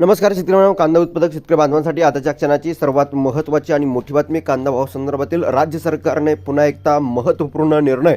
नमस्कार शेतकरी कांदा उत्पादक शेतकरी बांधवांसाठी आताच्या क्षणाची सर्वात महत्त्वाची आणि मोठी बातमी कांदा भाव संदर्भातील राज्य सरकारने पुन्हा एकदा महत्त्वपूर्ण निर्णय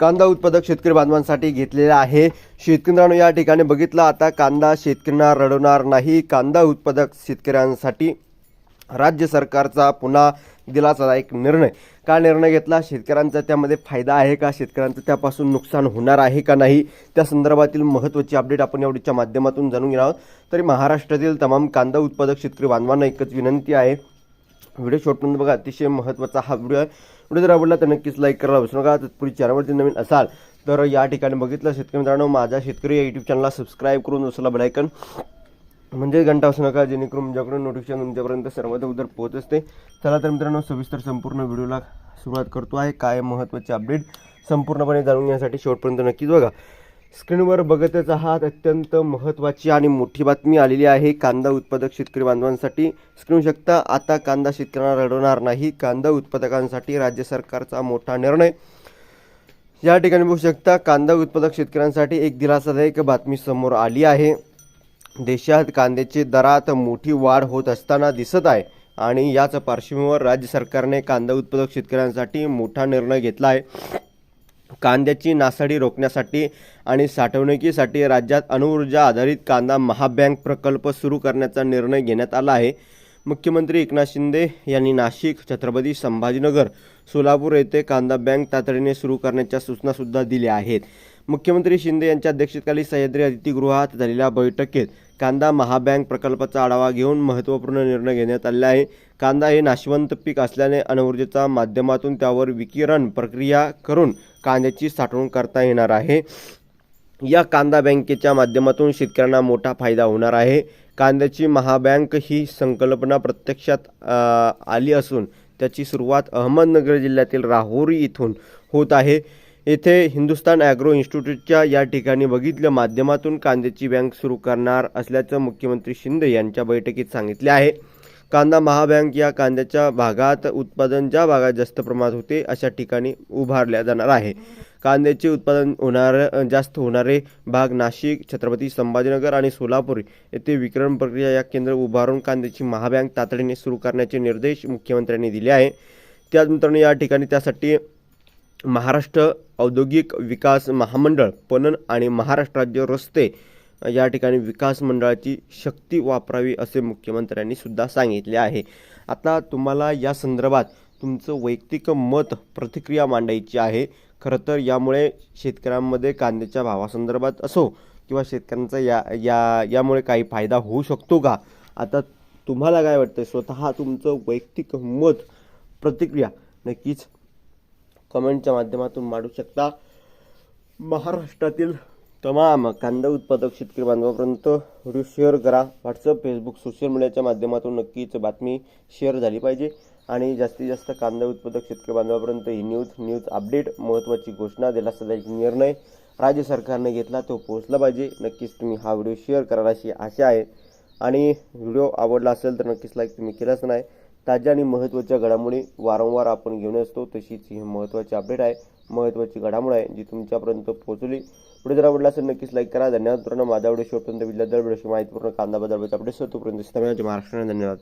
कांदा उत्पादक शेतकरी बांधवांसाठी घेतलेला आहे. शेतकऱ्यांना या ठिकाणी बघितलं आता कांदा शेतकऱ्यांना रडवणार नाही. कांदा उत्पादक शेतकऱ्यांसाठी राज्य सरकारचा पुन्हा दिलासादायक निर्णय. का निर्णय घेतला? शेतकऱ्यांचा त्यामध्ये फायदा आहे का? शेतकऱ्यांचं त्यापासून नुकसान होणार आहे का नाही? त्या संदर्भातील महत्त्वाची अपडेट आपण एवढीच्या माध्यमातून जाणून घेणार आहोत. तरी महाराष्ट्रातील तमाम कांदा उत्पादक शेतकरी बांधवांना एकच विनंती आहे. व्हिडिओ शॉर्टपर्यंत बघा अतिशय महत्त्वाचा हा व्हिडिओ आहे. व्हिडिओ जर आवडला तर नक्कीच लाईक करायला विसरू नका तत्पूर्वी चॅनलवरती नवीन असाल तर या ठिकाणी बघितलं. शेतकरी मित्रांनो माझा शेतकरी या यूट्यूब चॅनलला सबस्क्राईब करून उचला बेलायकन म्हणजे घंटा असू नका जेणेकरून तुमच्याकडून नोटिफिकेशन तुमच्यापर्यंत सर्वात अगोदर पोहोच असते. चला तर मित्रांनो सविस्तर संपूर्ण व्हिडिओला सुरुवात करतो आहे. काय महत्त्वाचे अपडेट संपूर्णपणे जाणून घेण्यासाठी शेवटपर्यंत नक्कीच बघा. स्क्रीनवर बघतच आहात अत्यंत महत्त्वाची आणि मोठी बातमी आलेली आहे. कांदा उत्पादक शेतकरी बांधवांसाठी स्क्रीन शकता. आता कांदा शेतकऱ्यांना रडवणार नाही. कांदा उत्पादकांसाठी राज्य सरकारचा मोठा निर्णय. या ठिकाणी बघू शकता कांदा उत्पादक शेतकऱ्यांसाठी एक दिलासादायक बातमी समोर आली आहे. देशात कांद्याचे दरात मोठी वाढ होत असताना दिसत आहे आणि याच पार्श्वभूमीवर राज्य सरकारने कांदा उत्पादक शेतकऱ्यांसाठी मोठा निर्णय घेतला आहे. कांद्याची नासाडी रोखण्यासाठी आणि साठवणुकीसाठी राज्यात अणुऊर्जा आधारित कांदा महाबँक प्रकल्प सुरू करण्याचा निर्णय घेण्यात आला आहे. मुख्यमंत्री एकनाथ शिंदे यांनी नाशिक छत्रपती संभाजीनगर सोलापूर येथे कांदा बँक तातडीने सुरू करण्याच्या सूचनासुद्धा दिल्या आहेत. मुख्यमंत्री शिंदे यांच्या अध्यक्षतेखाली सह्याद्री अतिथीगृहात झालेल्या बैठकीत कांदा महाबँक प्रकल्पाचा आढावा घेऊन महत्त्वपूर्ण निर्णय घेण्यात आले आहे. कांदा हे नाशवंत पीक असल्याने अणुऊर्जेच्या माध्यमातून त्यावर विकिरण प्रक्रिया करून कांद्याची साठवणूक करता येणार आहे. या कांदा बँकेच्या माध्यमातून शेतकऱ्यांना मोठा फायदा होणार आहे. कांद्याची महाबँक ही संकल्पना प्रत्यक्षात आली असून त्याची सुरुवात अहमदनगर जिल्ह्यातील राहुरी इथून होत आहे. येथे हिंदुस्तान ॲग्रो इन्स्टिट्यूटच्या या ठिकाणी बघितल्या माध्यमातून कांद्याची बँक सुरू करणार असल्याचं मुख्यमंत्री शिंदे यांच्या बैठकीत सांगितले आहे. कांदा महाबँक या कांद्याच्या भागात उत्पादन ज्या भागात जास्त प्रमाणात होते अशा ठिकाणी उभारल्या जाणार आहे. कांद्याचे उत्पादन होणार जास्त होणारे भाग नाशिक छत्रपती संभाजीनगर आणि सोलापूर येथे विक्रम प्रक्रिया या केंद्र उभारून कांद्याची महाबँक तातडीने सुरू करण्याचे निर्देश मुख्यमंत्र्यांनी दिले आहे. त्याच मित्रांनो या ठिकाणी त्यासाठी महाराष्ट्र औद्योगिक विकास महामंडळ पणन आणि महाराष्ट्र राज्य रस्ते या ठिकाणी विकास मंडळाची शक्ती वापरावी असे मुख्यमंत्र्यांनी सुद्धा सांगितले आहे. आता तुम्हाला या संदर्भात तुमचं वैयक्तिक मत प्रतिक्रिया मांडायची आहे. खरं तर यामुळे शेतकऱ्यांमध्ये कांद्याच्या भावासंदर्भात असो किंवा शेतकऱ्यांचा या या यामुळे काही फायदा होऊ शकतो का? आता तुम्हाला काय वाटतं स्वतः तुमचं वैयक्तिक मत प्रतिक्रिया नक्कीच कमेंटच्या माध्यमातून मांडू शकता. महाराष्ट्रातील तमाम कांदा उत्पादक शेतकरी बांधवापर्यंत व्हिडिओ शेअर करा. व्हॉट्सअप फेसबुक सोशल मीडियाच्या माध्यमातून नक्कीच बातमी शेअर झाली पाहिजे. आणि जास्तीत जास्त कांदा उत्पादक शेतकरी बांधवापर्यंत ही न्यूज न्यूज अपडेट महत्त्वाची घोषणा दिलासादायक निर्णय राज्य सरकारने घेतला. तो पोहोचला पाहिजे. नक्कीच तुम्ही हा व्हिडिओ शेअर करा अशी आशा आहे. आणि व्हिडिओ आवडला असेल तर नक्कीच लाईक तुम्ही केलाच नाही. ताज्या आणि महत्त्वाच्या घडामोडी वारंवार आपण घेऊन असतो तशीच ही महत्त्वाची अपडेट आहे. महत्त्वाची घडामोड आहे जी तुमच्यापर्यंत पोहोचली. व्हिडिओ जर आवडला असेल नक्कीच लाईक करा. धन्यवाद मित्रांनो. माझा व्हिडिओ शेवटपर्यंत विद्यार्थी माहितीपूर्ण कांदा बदल अपडेट तोपर्यंत महाराष्ट्राने धन्यवाद.